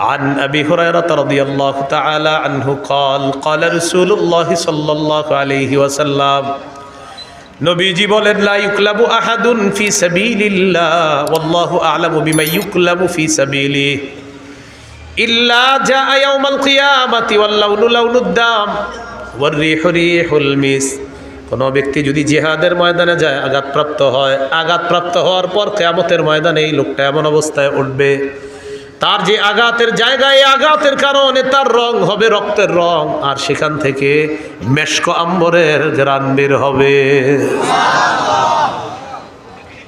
عن أبي هريرة رضي الله تعالى عنه قال قال رسول الله صلى الله عليه وسلم নবীজি বলেন লা ইউকলাবু আহাদুন ফি সাবিলিল্লাহ ওয়াল্লাহু আ'লামু বিমা ইউকলাবু ফি সাবিলিহি ইল্লা জাআ ইয়াউমাল কিয়ামাতি ওয়াল লাউনু লাউনুদ দাম ওয়ার রিহু রিহুল মিস কোনো ব্যক্তি যদি জিহাদের ময়দানে যায় আঘাতপ্রাপ্ত হয় আঘাতপ্রাপ্ত হওয়ার পর কেয়ামতের ময়দানে এই লোকটা এমন অবস্থায় উঠবে তার যে আঘাতের জায়গায় আঘাতের কারণে তার রং হবে রক্তের রং। আর সেখান থেকে মেশক আম্বরের গ্রান বের হবে।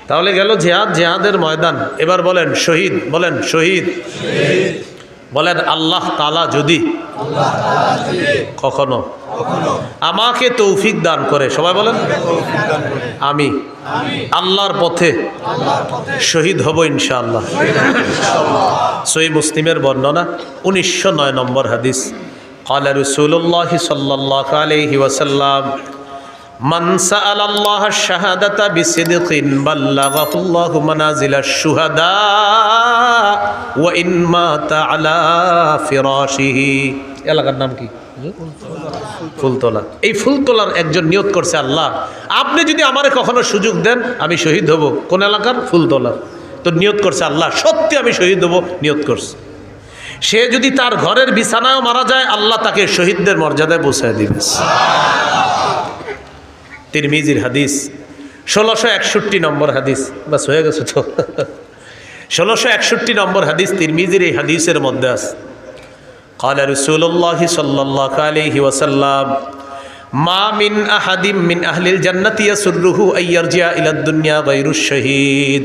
তাহলে গেল জেহাদ জেহাদের ময়দান। এবার বলেন শহীদ বলেন শহীদ। বলেন আল্লাহ তালা যদি কখনো আমাকে তৌফিক দান করে সবাই বলেন আমি আল্লাহর পথে শহীদ হব ইনশাআল্লাহ সই মুসলিমের বর্ণনা উনিশশো নয় নম্বর হাদিস قال رسول الله صلى الله عليه وسلم من سأل الله الشهادة بصدق بلغه الله منازل الشهداء وإن مات على فراشه এলাকার নাম কি ফুলতলা। এই ফুলতলার একজন নিয়ত করছে আল্লাহ। আপনি যদি আমারে কখনো সুযোগ দেন, আমি শহীদ হব। কোন এলাকার? ফুলতলার। তো নিয়ত করছে আল্লাহ। সত্যি আমি শহীদ হব নিয়ত করছে। সে যদি তার ঘরের বিছানায় মারা যায়, আল্লাহ তাকে শহীদদের মর্যাদায় পৌঁছায় দিবে। তিরমিজির হাদিস, ষোলোশো একষট্টি নম্বর হাদিস। বাস হয়ে গেছে তো। ষোলোশো একষট্টি নম্বর হাদিস তিরমিজির এই হাদিসের মধ্যে আছে। قال رسول الله صلى الله عليه وسلم ما من أحد من أهل الجنة يسره أن يرجع إلى الدنيا غير الشهيد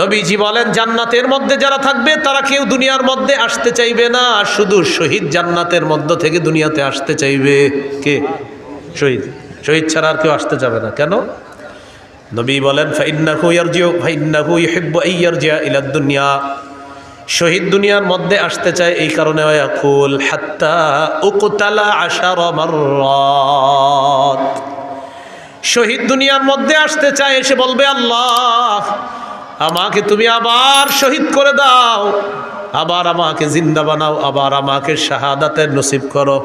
নবীজি বলেন জান্নাতের মধ্যে যারা থাকবে তারা কেউ দুনিয়ার মধ্যে আসতে চাইবে না শুধু শহীদ জান্নাতের মধ্য থেকে দুনিয়াতে আসতে চাইবে কে শহীদ শহীদ ছাড়া আর কেউ আসতে যাবে না কেন নবী বলেন ফাইন্নাহু ইয়ারজিউ ফাইন্নাহু ইউহিব্বু আইয়ারজিয়া ইলা দুনিয়া শহীদ দুনিয়ার মধ্যে আসতে চায় এই কারণে শহীদ দুনিয়ার মধ্যে আসতে চায়, এসে বলবে, আল্লাহ, আমাকে তুমি আবার শহীদ করে দাও। আবার আমাকে জিন্দা বানাও, আবার আমাকে শাহাদাতের নসিব করো।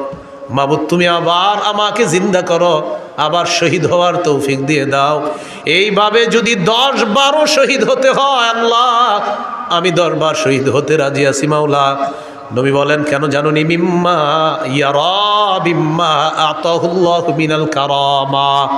মাবুদ, তুমি আবার আমাকে জিন্দা করো, আবার শহীদ হওয়ার তৌফিক দিয়ে দাও। এইভাবে যদি দশ বারো শহীদ হতে হয়, আল্লাহ আমি দরবার শহীদ হতে রাজি আছি, মাওলা। নবী বলেন, কেন জানুনি? মিম্মা ইয়ারা বিম্মা আতাহুল্লাহ মিনাল কারামা।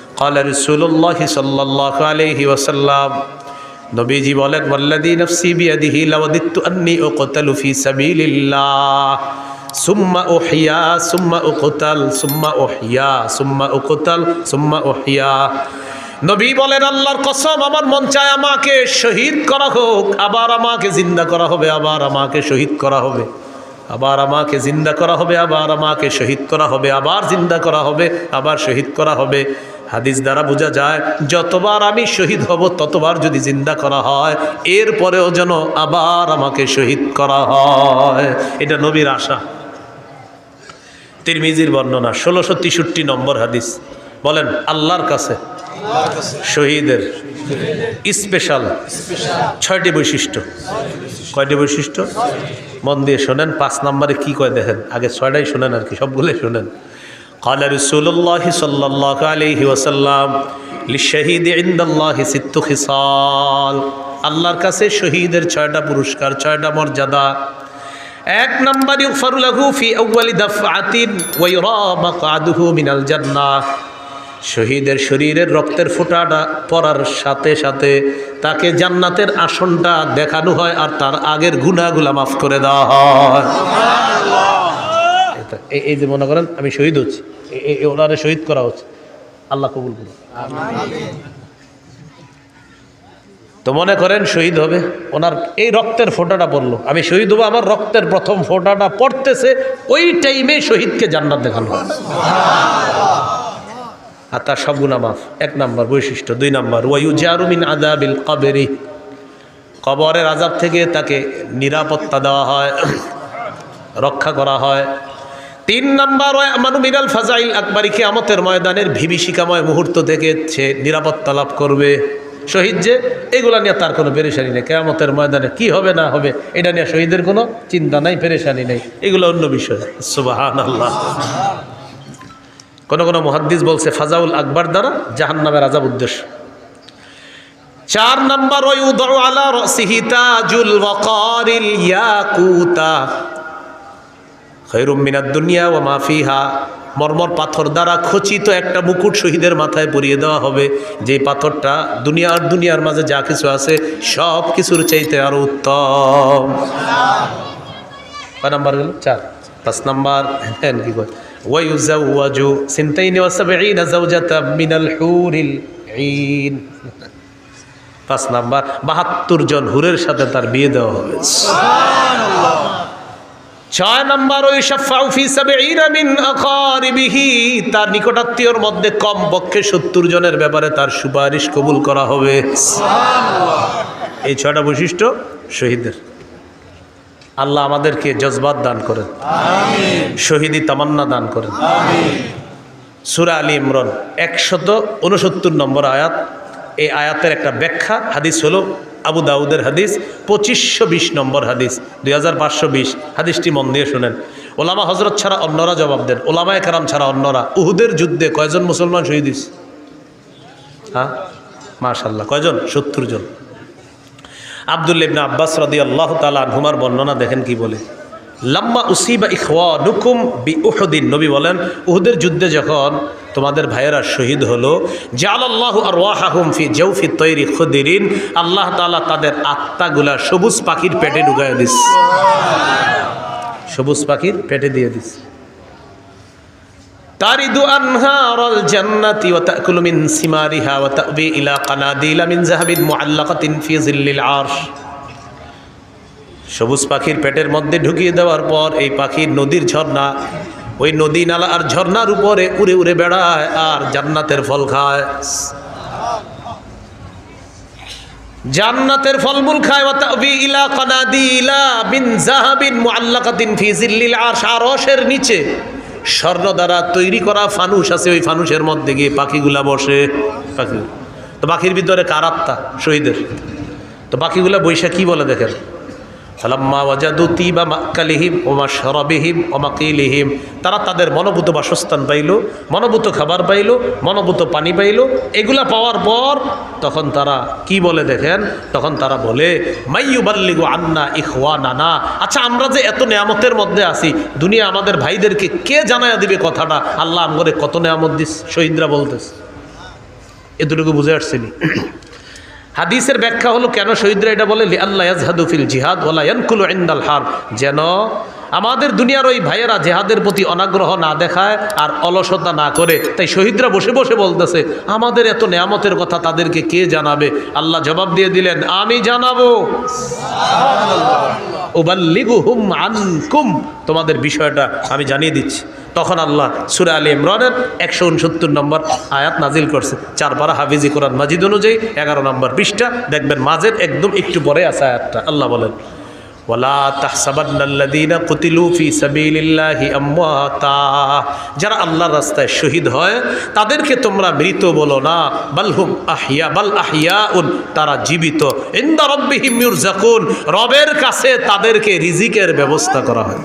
قال رسول الله صلى الله عليه وسلم নবীজি বলেন ওয়াল্লাযী নাফসি বিয়াদিহি লাওয়াদিতু আন্নী উকতালু ফি সাবিলিল্লাহ সুম্মা উহিয়া সুম্মা উকতাল সুম্মা উহিয়া সুম্মা উকতাল সুম্মা উহিয়া নবী বলেন আল্লাহর কসম আমার মন চায় আমাকে শহীদ করা হোক আবার আমাকে জিন্দা করা হবে আবার আমাকে শহীদ করা হবে আবার আমাকে জিন্দা করা হবে আবার আমাকে শহীদ করা হবে আবার জিন্দা করা হবে আবার শহীদ করা হবে হাদিস দ্বারা বোঝা যায়, যতবার আমি শহীদ হব, ততবার যদি জিন্দা করা হয়, এরপরেও যেন আবার আমাকে শহীদ করা হয়। এটা নবীর আশা। তিরমিজির বর্ণনা, ষোলোশো তেষট্টি নম্বর হাদিস। বলেন, আল্লাহর কাছে শহীদের স্পেশাল ছয়টি বৈশিষ্ট্য। কয়টি বৈশিষ্ট্য? মন দিয়ে শোনেন, পাঁচ নম্বরে কি কয় দেখেন? আগে ছয়টাই শোনেন আর কি, সবগুলোই শোনেন। قال رسول الله صلى الله عليه وسلم للشهيد عند الله ست خصال আল্লাহর কাছে শহীদের ছয়টা পুরস্কার ছয়টা মর্যাদা এক নম্বর ইগফারু লাহু ফি আউয়ালি দাফআতিন ওয়া ইউরা মাকআদুহু মিনাল জান্নাহ শহীদের শরীরের রক্তের ফোঁটাটা পড়ার সাথে সাথে তাকে জান্নাতের আসনটা দেখানো হয় আর তার আগের গুনাহগুলা মাফ করে দেওয়া হয় এটা- এই- যে মনে করেন, আমি শহীদ হচ্ছি। ওনারে শহীদ করা হচ্ছে। আল্লাহ কবুল করুন তো মনে করেন শহীদ হবে। ওনার এই রক্তের ফোঁটাটা পড়ল। আমি শহীদ হব, আমার রক্তের প্রথম ফোঁটাটা পড়তেছে। ওই টাইমে শহীদকে জান্নাত দেখানো আর তার সব গুণা মাফ। এক নাম্বার বৈশিষ্ট্য, দুই নাম্বার ওয়াইউজারুমিন আদাবিল কবেরি। কবরের আজাব থেকে তাকে নিরাপত্তা দেওয়া হয়, রক্ষা করা হয়। তিন নাম্বার মানু মিনাল ফাজাইল আকবরী কেয়ামতের ময়দানের ভিবিষিকাময় মুহূর্ত থেকে সে নিরাপত্তা লাভ করবে। শহীদ যে, এগুলা নিয়ে তার কোনো পেরেশানি নেই। কেয়ামতের ময়দানে কি হবে না হবে, এটা নিয়ে শহীদের কোনো চিন্তা নাই, পেরেশানি নেই। এগুলো অন্য বিষয়। সুবাহান আল্লাহ কোন কোন মহাদ্দিস বলছে, ফাজাউল আকবর দ্বারা জাহান্নামের আজাব উদ্দেশ্য। চার নম্বর ওই উদর আলা তাজুল ওয়াকারিল ইয়াকুতা। খৈরুম মিনাদ দুনিয়া ও মাফিহা মর্মর পাথর দ্বারা খচিত একটা মুকুট শহীদের মাথায় পরিয়ে দেওয়া হবে। যে পাথরটা দুনিয়া আর দুনিয়ার মাঝে যা কিছু আছে, সব কিছুর চাইতে আরও উত্তম। নাম্বার চার। পাঁচ নাম্বার। হ্যাঁ কি কয়? ওয়াইউজাওয়াজু সিনতাইনি ওয়া সাবঈনা যাওজাতাম মিনাল হুরিল ঈন। পাঁচ নাম্বার। বাহাত্তর জন হুরের সাথে তার বিয়ে দেওয়া হবে। ছয় নম্বর ওই তার নিকটাত্মীয়র মধ্যে কম পক্ষে সত্তর জনের ব্যাপারে তার সুপারিশ কবুল করা হবে। এই ছয়টা বৈশিষ্ট্য শহীদের আল্লাহ আমাদেরকে জজবাত দান করেন। শহীদি তামান্না দান করেন। সুরা আলী ইমরান একশত উনসত্তর নম্বর আয়াত। এই আয়াতের একটা ব্যাখ্যা। হাদিস হলো আবু দাউদের হাদিস, পঁচিশশো বিশ নম্বর হাদিস, দুই হাজার পাঁচশো বিশ। হাদিসটি মন দিয়ে শোনেন। ওলামা হজরত ছাড়া অন্যরা জবাব দেন। ওলামা একরাম ছাড়া অন্যরা। উহুদের যুদ্ধে কয়জন মুসলমান শহীদ হয়েছে? হ্যাঁ? মাশাল্লাহ কয়জন? সত্তর জন। আবদুল্লা ইবনা আব্বাস রদি আল্লাহ তালা ঘুমার বর্ণনা দেখেন কি বলে। লাম্মা উসিবা ইখওয়া নুকুম বি উহদিন। নবী বলেন, উহুদের যুদ্ধে যখন তোমাদের ভাইয়েরা শহীদ হলো। জাল আল্লাহ আর ওয়াহাহুম ফি জৌফি তৈরি খুদিরিন। আল্লাহ তাআলা তাদের আত্মাগুলা সবুজ পাখির পেটে ঢুকায় দিস। সবুজ পাখির পেটে দিয়ে দিস। তারিদু আনহারাল জান্নাতি ওয়া তাকুলু মিন সিমারিহা ওয়া তাবি ইলা কানাদিলা মিন যাহাবিন মুআল্লাকাতিন ফি জিল্লিল আরশ। সবুজ পাখির পেটের মধ্যে ঢুকিয়ে দেওয়ার পর এই পাখির নদীর ঝর্ণা ওই নদী নালা আর ঝর্নার উপরে উড়ে উড়ে বেড়ায় আর জান্নাতের ফল খায়। জান্নাতের ফলমূল খায়। ওয়া ইলা মিন যাহাবিন মুআল্লাকাতিন ফি জিল্লিল আরশ। নিচে স্বর্ণ দ্বারা তৈরি করা ফানুস আছে। ওই ফানুসের মধ্যে গিয়ে পাখিগুলা বসে। পাখি তো পাখির ভিতরে কার শহীদের। তো পাখিগুলা বৈশা কি বলে দেখেন। ফালাম্মা ওয়াজাদু তিবা মাক্কালিহিম ওমা শরবিহিম ওমাকিলিহিম তারা তাদের মনোভূত বাসস্থান পাইল, মনোভূত খাবার পাইল, মনোভূত পানি পাইল। এগুলা পাওয়ার পর তখন তারা কি বলে দেখেন? তখন তারা বলে মাইয়ুবাল্লিগু আন্না ইখওয়া নানা আচ্ছা আমরা যে এত নেয়ামতের মধ্যে আছি, দুনিয়া আমাদের ভাইদেরকে কে জানায়া দিবে কথাটা? আল্লাহ আমগরে কত নেয়ামত দিস? শহীদরা বলতেছে। এতটুকু বুঝে আসছিনি। হাদিসের ব্যাখ্যা হলো, কেন শহীদরা এটা বলে আল্লাহ ইয়াজহাদুফিল জিহাদ ওলা হার। যেন আমাদের দুনিয়ার ওই ভাইয়েরা জেহাদের প্রতি অনাগ্রহ না দেখায় আর অলসতা না করে। তাই শহীদরা বসে বসে বলতেছে, আমাদের এত নেয়ামতের কথা তাদেরকে কে জানাবে? আল্লাহ জবাব দিয়ে দিলেন, আমি জানাব। আনকুম। তোমাদের বিষয়টা আমি জানিয়ে দিচ্ছি। তখন আল্লাহ সুরে আলী ইমরানের একশো উনসত্তর নম্বর আয়াত নাজিল করছে। চার বারা হাফিজি কোরআন মাজিদ অনুযায়ী এগারো নম্বর পৃষ্ঠা। দেখবেন মাঝের একদম একটু পরে আছে আয়াতটা। আল্লাহ বলেন যারা আল্লাহর রাস্তায় শহীদ হয়, তাদেরকে তোমরা মৃত বলো না। বালহুম আহিয়া বাল আহিয়াউন তারা জীবিত। রবের কাছে তাদেরকে রিজিকের ব্যবস্থা করা হয়।